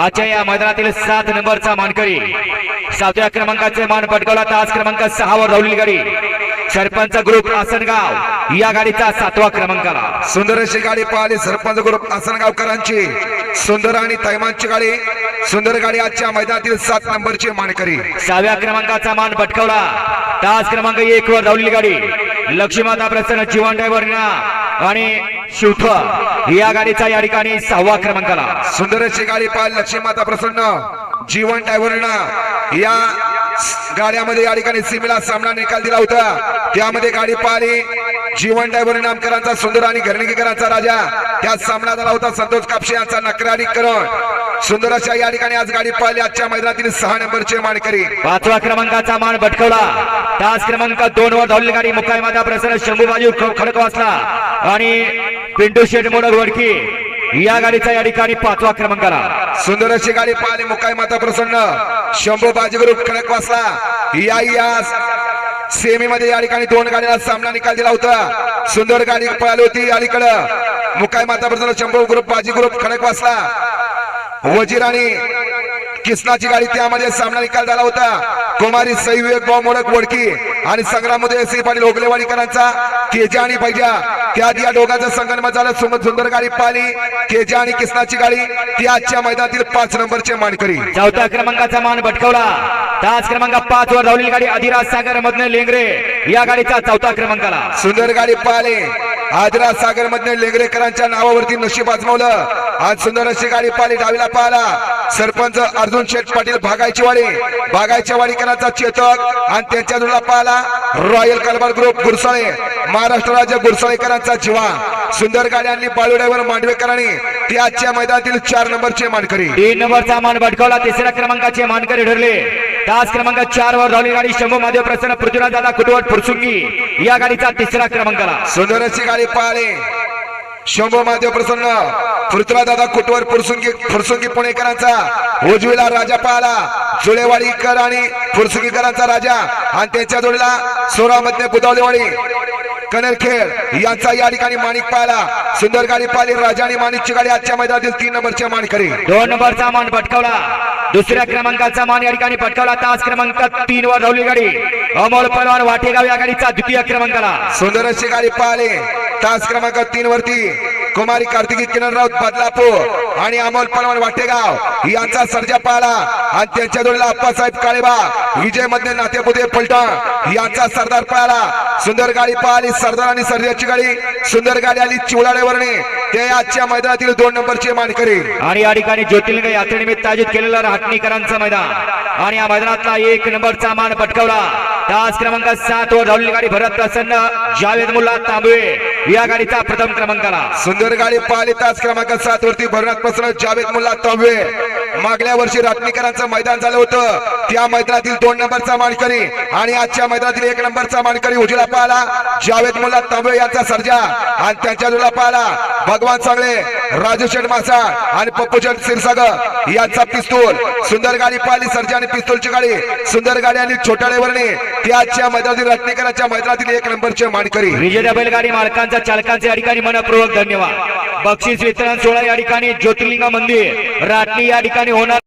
आजच्या या मैदानातील सात नंबरचा मानकरी सातव्या क्रमांकाचे मान पटकावला तास क्रमांक सहावर धावलेली गाडी सरपंच ग्रुप आसनगाव या गाडीचा सातवा क्रमांकाला. सुंदर अशी गाडी पाहिली. सरपंच ग्रुप आसनगावकरांची. सुंदर आणि तैमानची गाडी. सुंदर गाडी आजच्या मैदानातील सात नंबरची मानकरी. सहाव्या क्रमांकाचा मान पटकावला तास क्रमांक एक वर धावलेली गाडी लक्ष्मीमाता प्रसन्न जीवन ड्रायव्हर आणि शिवथ या गाडीचा या ठिकाणी सहावा क्रमांकाला सुंदर अशी गाडी पाहिली लक्ष्मी माता प्रसन्न. जीवन ड्रायव्हरना या गाड्यामध्ये या ठिकाणी सीमेला सामना निकाल दिला होता. त्यामध्ये गाडी पाहिली जीवन ड्रायव्हर नामकरांचा सुंदर आणि घरणीकरांचा राजा. त्यात सामना झाला होता संतोष कापशे यांचा नकरारी करण सुंदर अशा या ठिकाणी आज गाडी पाहिली आजच्या मैदानातील सहा नंबरचे मानकरी. पाचवा क्रमांकाचा मान भटकवला. तास क्रमांक दोन वर धावलेली गाडी मुकाय माता प्रसन्न शंभू बाजू खडक वाचला आणि पिंटू शेठ मोडक वडकी या गाडीचा या ठिकाणी पाचवा क्रमांकाला. सुंदर अशी गाडी पाहिली मुकाई माता प्रसन्न. शंभू बाजीग्रुप खडक वासला या या सेमी मध्ये या ठिकाणी दोन गाड्यांना सामना निकाल दिला होता. सुंदर गाडी पळाली होती अलीकडं. मुकाय माता प्रसन्न Shambhu group Baji group Khadakwasla वजीर आणि किसनाची गाडी त्यामध्ये सामना निकाल झाला होता. कुमारी सैविवेक भाऊ मोडक वडकी आणि संग्राममध्ये एस पाटील ओगलेवाडीकरांचा केजा आणि पैजा त्यात या दोघांचं संगणमत झालं. सुमत सुंदर गाडी पाहिली. केजा आणि किसनाची गाडी. ती आजच्या मैदानातील पाच नंबरचे मानकरी. चौथ्या क्रमांकाचा मान भटकवला. तास क्रमांक पाच वर धावलेली गाडी अधिराज सागर मधने लेंगरे. या गाडीचा चौथा क्रमांकाला. सुंदर गाडी पाहिले. आदरा सागर मधने लेंगरेकरांच्या नावावरती नशीब आजमावलं. आज सुंदर अशी गाडी पाहिली. डावीला पाहिला. सरपंच अर्जुन शेठ पाटील भागायची वाडी भागायच्या वाडीकरांचा चेतक. आणि त्यांच्या जोडला पाहिला रॉयल कलबार ग्रुप गुरसाळे. महाराष्ट्र राज्य गुरसाळेकरांचा जीवा. सुंदर गाडी आणली बाळू ड्रायव्हर मांडवेकरांनी. ती आजच्या मैदानातील चार नंबरचे मानकरी. तीन नंबरचा मान भटकवला. तिसऱ्या क्रमांकाचे मानकरी ठरले. तास क्रमांक चार वर धावलेली गाडी शंभू महादेव प्रसन्न पृथ्वीराज दादा कुटवट फुरसुंगी. या गाडीचा तिसरा क्रमांकाला. सुंदर अशी गाडी पाहिले. शंभू महादेव प्रसन्न पृथ्वीराज दादा कुटवर फुरसुंगी फुरसुंगी पुणेकरांचा उजवीला राजा पाहला जुळेवाडीकर आणि फुरसुंगीकरांचा राजा आणि त्यांच्या जोडीला सोरामध्ये बुदावलेवाडी कनेरखेड यांचा या ठिकाणी माणिक पाहिला सुंदर गाडी पाहिली राजा आणि माणिकची गाडी आजच्या मैदानातील तीन नंबरचे मानकरी. दोन नंबरचा मान पटकावला दुसऱ्या क्रमांकाचा मान या ठिकाणी पटकावला तास क्रमांक तीन वर धावली गाडी अमोल पलवान वाटेगाव या गाडीचा द्वितीय क्रमांकाला. सुंदर अशी गाडी पाहिली तास क्रमांक तीन वरती कुमारी कार्तिकी किरण राऊत बदलापूर आणि अमोल पलवान वाटेगाव यांचा सर्जा पाहिला आणि त्यांच्या जोडीला अप्पासाहेब काळेबा विजयमध्ये नातेपुते फलटण यांचा सरदार पळाला. सुंदर गाडी पळाली सरदार आणि सरदारची गाडी. सुंदर गाडी आली चिवडाड्यावरने ते आजच्या मैदानातील दोन नंबरचे मानकरी. आणि या ठिकाणी ज्योतिर्लिंग यात्रेनिमित्त आयोजित केलेलं राटणीकरांचं मैदान. आणि या मैदानातला एक नंबरचा मान पटकावला. तास क्रमांक सात वर धावलेली गाडी भरत प्रसन्न जावेद मुल्ला तांबवे या गाडीचा प्रथम क्रमांकाला. सुंदर गाडी पाहिली तास क्रमांक सात वरती भरत प्रसन्न जावेद मुल्ला तवे मागल्या वर्षी रत्नीकरांचं मैदान झालं होतं. त्या मैदानातील दोन नंबरचा मानकरी आणि आजच्या मैदानातील एक नंबरचा मानकरी उजिला पाहिला जावेद मुल्ला तांबळे यांचा सर्जा आणि त्यांच्या जोडला पाहिला भगवान चांगले राजू शेठ मासा आणि पप्पूचंद सिरसाग यांचा पिस्तूल. सुंदर गाडी पाहिली सर्जा आणि पिस्तूलची गाडी. सुंदर गाडी आणि छोट्या ड्रायव्हरने ती आजच्या मैदानातील रत्नीकरांच्या मैदानातील एक नंबरचे मानकरी. विजेत्या बैलगाडी मालकांचा चालकांचे अधिकारी मनपूर्वक धन्यवाद. बक्षीस वितरण सोहळा या ठिकाणी ज्योतिर्लिंगा मंदिर राटणी या ठिकाणी होणार